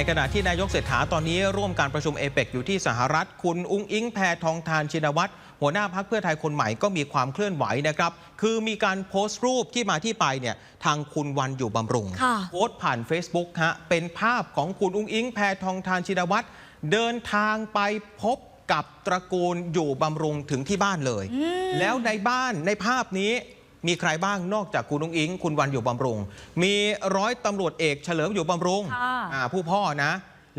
ในขณะที่นายกเศรษฐาตอนนี้ร่วมการประชุมเอเปกอยู่ที่สหรัฐ คุณอุ้งอิงแพทองทานชินวัตรหัวหน้าพักเพื่อไทยคนใหม่ก็มีความเคลื่อนไหวนะครับ คือมีการโพสต์รูปที่มาที่ไปเนี่ยทางคุณวันอยู่บำรุงค่ะโพสต์ผ่าน Facebook ฮะเป็นภาพของคุณอุ้งอิงแพทองทานชินวัตรเดินทางไปพบกับตระกูลอยู่บำรุงถึงที่บ้านเลย แล้วในบ้านในภาพนี้ มีใครบ้างนอกจากคุณอุ้งอิง คุณวันอยู่บำรุง มีร้อยตำรวจเอกเฉลิมอยู่บำรุงค่ะ อ่าผู้พ่อนะ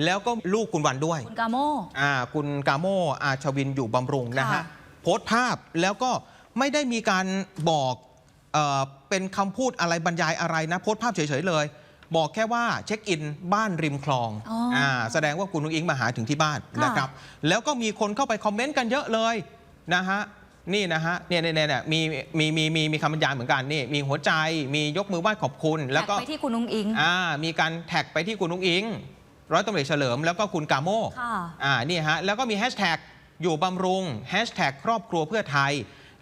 แล้วก็ลูกคุณวันด้วย คุณกาโม อ่าคุณกาโมอาชวินอยู่บำรุงนะฮะค่ะ โพสต์ภาพแล้วก็ไม่ได้มีการบอกเออเป็นคำพูดอะไรบรรยายอะไรนะ โพสต์ภาพเฉยๆเลย บอกแค่ว่าเช็คอินบ้านริมคลองอ๋ออ่าแสดงว่าคุณนุ้งอิงมาหาถึงที่บ้านค่ะ นะครับ แล้วก็มีคนเข้าไปคอมเมนต์กันเยอะเลยนะฮะ นี่นะฮะเนี่ยเนี่ยเนี่ยมีมีมีมีมีคำบรรยายเหมือนกันนี่มีหัวใจมียกมือไหว้ขอบคุณ แล้วก็แท็ไปที่คุณนุ้งอิงอ่ามีการแท็กไปที่คุณนุ้งอิง ร้อยตำรวจเอกเฉลิมแล้วก็คุณกาโมค่ะอ่านี่ฮะแล้วก็มีแฮชแท็กอยู่บำรุงแฮชแท็กครอบครัวเพื่อไทย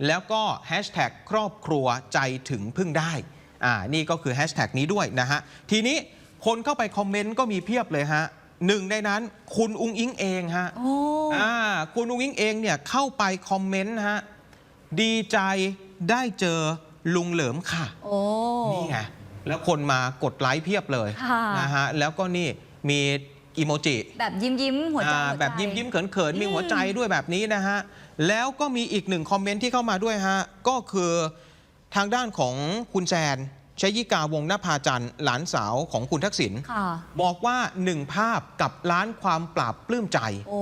แล้วก็แฮชแท็กครอบครัวใจถึงพึ่งได้อ่านี่ก็คือแฮชแท็กนี้ด้วยนะฮะทีนี้คนเข้าไปคอมเมนต์ก็มีเพียบเลยฮะหนึ่งในนั้นคุณอุ้งอิงเองฮะโอ้อ่าคุณอุ้งอิงเองเนี่ยเข้าไปคอมเมนต์ฮะ ดีใจได้เจอลุงเหลิมค่ะ โอ้ นี่ไง แล้วคนมากดไลค์เพียบเลยค่ะ นะฮะ แล้วก็นี่มีอีโมจิแบบยิ้มยิ้มๆหัวใจอ่าหัวใจ แบบยิ้มยิ้มๆเขินเขินๆ มีหัวใจด้วยแบบนี้นะฮะ แล้วก็มีอีกหนึ่งคอมเมนต์ที่เข้ามาด้วยฮะ ก็คือทางด้านของคุณแซน ชยิกาวงศ์นภาจันทร์หลานสาวของคุณทักษิณค่ะ บอกว่าหนึ่งภาพกับล้านความปราบปลื้มใจ โอ้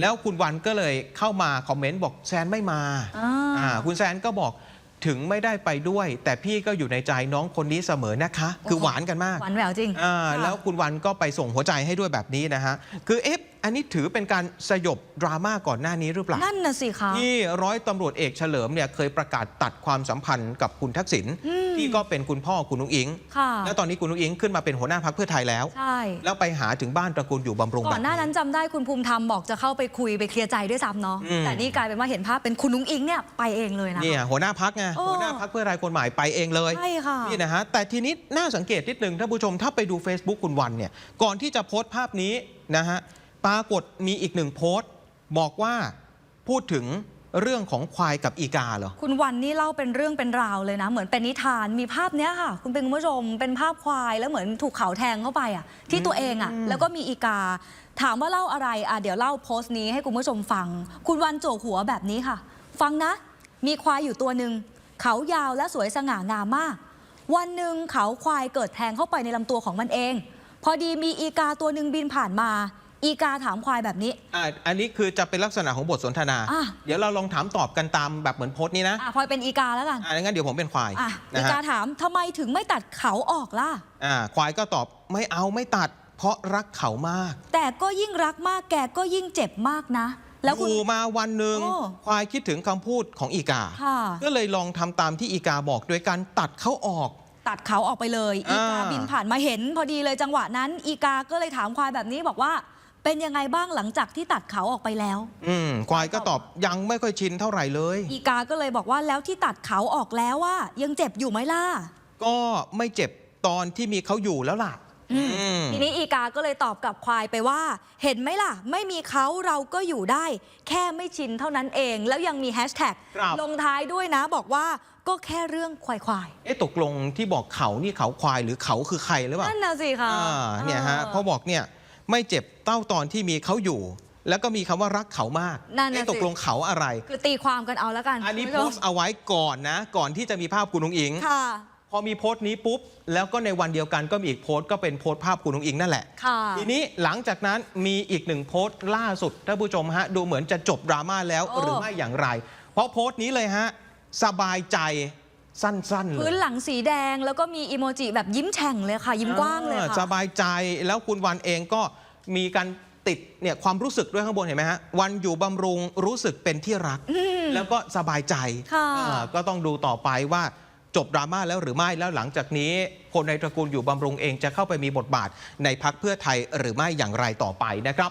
แล้วคุณวันก็เลยเข้ามาคอมเมนต์บอกแซนไม่มาอ่า อ่าคุณแซนก็บอกถึงไม่ได้ไปด้วย แต่พี่ก็อยู่ในใจน้องคนนี้เสมอนะคะ คือหวานกันมาก หวานแหววจริงอ่าค่ะ แล้วคุณวันก็ไปส่งหัวใจให้ด้วยแบบนี้นะฮะ คือเอ๊ะ อันนี้ถือเป็นการสยบดราม่าก่อนหน้านี้หรือเปล่า นั่นน่ะสิคะ ที่ร้อยตำรวจเอกเฉลิมเนี่ยเคยประกาศตัดความสัมพันธ์กับคุณทักษิณอืม ที่ก็เป็นคุณพ่อคุณนุ้งอิง ค่ะ แล้วตอนนี้คุณนุ้งอิงขึ้นมาเป็นหัวหน้าพรรคเพื่อไทยแล้ว ใช่ แล้วไปหาถึงบ้านตระกูลอยู่บำรุงก่แบอนบหน้านั้นจำได้คุณภูมิธรรมบอกจะเข้าไปคุยไปเคลียร์ใจด้วยซ้ำเนาะ อืม แต่นี่กลายเป็นว่าเห็นภาพเป็นคุณนุ้งอิงเนี่ยไปเองเลยนะ เนี่ยหัวหน้าพักไงโอ้ หัวหน้าพักเพื่อไทยคนใหม่ไปเองเลย ใช่ค่ะ นี่นะฮะ แต่ทีนี้น่าสังเกตนิดนึงท่านผู้ชมถ้าไปดู Facebook คุณวันเนี่ย ก่อนที่จะโพสต์ภาพนี้นะฮะ ปรากฏมีอีกหนึ่งโพสต์ บอกว่าพูดถึงเรื่องของควายกับอีกาเหรอ คุณวันนี่เล่าเป็นเรื่องเป็นราวเลยนะ เหมือนเป็นนิทานมีภาพเนี้ยค่ะ คุณเป็นคุณผู้ชมเป็นภาพควายแล้วเหมือนถูกเขาแทงเข้าไปอะที่ตัวเองอะ แล้วก็มีอีกา ถามว่าเล่าอะไรอะเดี๋ยวเล่าโพสต์นี้ให้คุณผู้ชมฟัง คุณวันโจกหัวแบบนี้ค่ะ ฟังนะ มีควายอยู่ตัวหนึ่งเขายาวและสวยสง่างามมาก วันหนึ่งเขาควายเกิดแทงเข้าไปในลำตัวของมันเอง พอดีมีอีกาตัวหนึ่งบินผ่านมา อีกาถามควายแบบนี้ อะอันนี้คือจะเป็นลักษณะของบทสนทนา อะ เดี๋ยวเราลองถามตอบกันตามแบบเหมือนโพสต์นี้นะอะพลอยเป็นอีกาแล้วกันอะงั้นเดี๋ยวผมเป็นควายอะนะอีฮะกาถามทำไมถึงไม่ตัดเขาออกล่ะ อะควายก็ตอบไม่เอาไม่ตัด เพราะรักเขามาก แต่ก็ยิ่งรักมากแกก็ยิ่งเจ็บมากนะ แล้วอคุณยู่มาวันหนึ่งโอ้ ควายคิดถึงคำพูดของอีกา ค่ะ ก็เลยลองทำตามที่อีกาบอกโดยการตัดเขาออก ตัดเขาออกไปเลย อีกาอ่า บินผ่านมาเห็นพอดีเลยจังหวะนั้น อีกาก็เลยถามควายแบบนี้บอกว่า เป็นยังไงบ้างหลังจากที่ตัดเขาออกไปแล้ว อืมควายก็ตอบยังไม่ค่อยชินเท่าไหร่เลย อีกาก็เลยบอกว่าแล้วที่ตัดเขาออกแล้วว่ายังเจ็บอยู่ไหมล่ะ ก็ไม่เจ็บตอนที่มีเขาอยู่แล้วล่ะ อืม อืม ทีนี้อีกาก็เลยตอบกับควายไปว่า เห็นไหมล่ะ ไม่มีเขาเราก็อยู่ได้ แค่ไม่ชินเท่านั้นเอง แล้วยังมีแฮชแท็กครับ ลงท้ายด้วยนะบอกว่าก็แค่เรื่องควายควายเอ๊ะตกลงที่บอกเขานี่เขาควายหรือเขาคือใครหรือเปล่านั่นน่ะสิคะอ่าเนี่ยฮะออเพราะบอกเนี่ย ไม่เจ็บเต้าตอนที่มีเขาอยู่ แล้วก็มีคำว่ารักเขามากนั่นน่ะเอ๊ะสิตกลงเขาอะไร คือตีความกันเอาแล้วกันอันนี้คุณโพผู้ชสมต์เอาไว้ก่อนนะ ก่อนที่จะมีภาพคุณนุงอิง ค่ะ พอมีโพสต์นี้ปุ๊บ แล้วก็ในวันเดียวกันก็มีอีกโพสต์ก็เป็นโพสต์ภาพคุณนุงอิงนั่นแหละ ค่ะ ทีนี้หลังจากนั้นมีอีกหนึ่งโพสต์ล่าสุดท่านผู้ชมฮะ ดูเหมือนจะจบดราม่าแล้วโอ้ หรือไม่อย่างไร เพราะโพสต์นี้เลยฮะ สบายใจ สั้นๆเลพื้นยหลังสีแดงแล้วก็มีอีโมจิแบบยิ้มแฉ่งเลยค่ะ ยิ้มกว้างเลยออสค่ะบายใจแล้วคุณวันเองก็มีการติดเนี่ยความรู้สึกด้วยข้างบนเห็นไหมฮะวันอยู่บำรุงรู้สึกเป็นที่รัก แล้วก็สบายใจค่ะเออก็ต้องดูต่อไปว่าจบดราม่าแล้วหรือไม่แล้วหลังจากนี้คนในตระกูลอยู่บำรุงเองจะเข้าไปมีบทบาทในพักเพื่อไทยหรือไม่อย่างไรต่อไปนะครับ